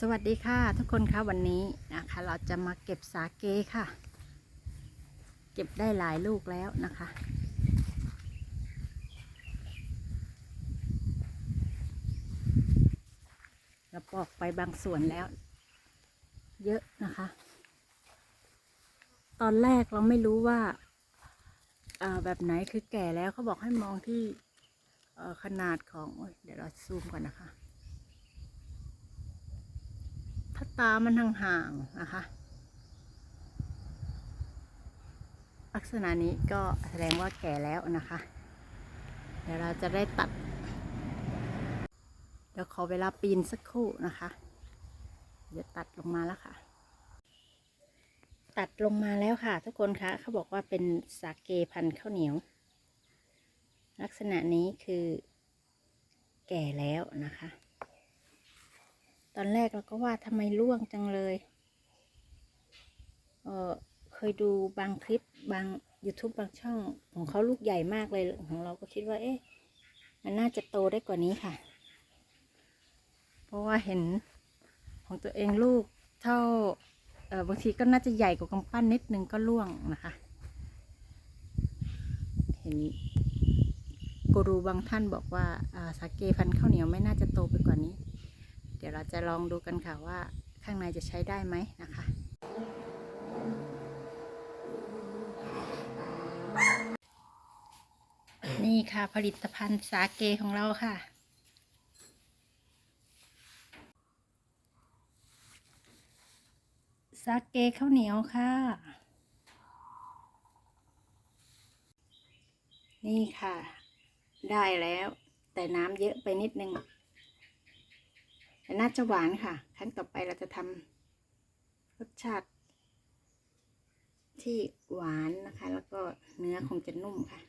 สวัสดีค่ะทุกคนคะวันนี้นะคะ เราจะมาเก็บสาเกค่ะ เก็บได้หลายลูกแล้วนะคะ เราปอกไปบางส่วนแล้ว เยอะนะคะ ตอนแรกเราไม่รู้ว่าแบบไหนคือแก่แล้วเขาบอกให้มองที่ขนาดของเดี๋ยวเราซูมก่อนนะคะ ถ้า ตามันห่างๆนะคะ ลักษณะนี้ก็แสดงว่าแก่แล้วนะคะ เดี๋ยวเราจะได้ตัด เดี๋ยวขอเวลาปีนสักครู่นะคะเดี๋ยวตัดลงมาแล้วค่ะ ตัดลงมาแล้วค่ะ ทุกคนคะเขาบอกว่าเป็นสาเกพันข้าวเหนียว ลักษณะนี้คือแก่แล้วนะคะ ตอนแรกเราก็ว่าทำไมร่วงจังเลยเออเคยดูบางคลิปบาง YouTube บางช่องของเขาลูกใหญ่มากเลยของเราก็คิดว่า เอ๊ะ มันน่าจะโตได้กว่านี้ค่ะ เพราะว่าเห็นของตัวเองลูกเท่าเออบางทีก็น่าจะใหญ่กว่ากำปั้นนิดนึงก็ร่วงนะคะ เห็นกูรูบางท่านบอกว่าาสาเกพันข้าวเหนียวไม่น่าจะโตไปกว่านี้ จะลองดูกันค่ะว่าข้างในจะใช้ได้ไหมนะคะนี่ค่ะผลิตภัณฑ์สาเกของเราค่ะ สาเกข้าวเหนียวค่ะ นี่ค่ะ ได้แล้วแต่น้ำเยอะไปนิดนึง น่าจะหวานค่ะครั้งต่อไปเราจะทำรสชาติที่หวานนะคะ แล้วก็เนื้อคงจะนุ่มค่ะ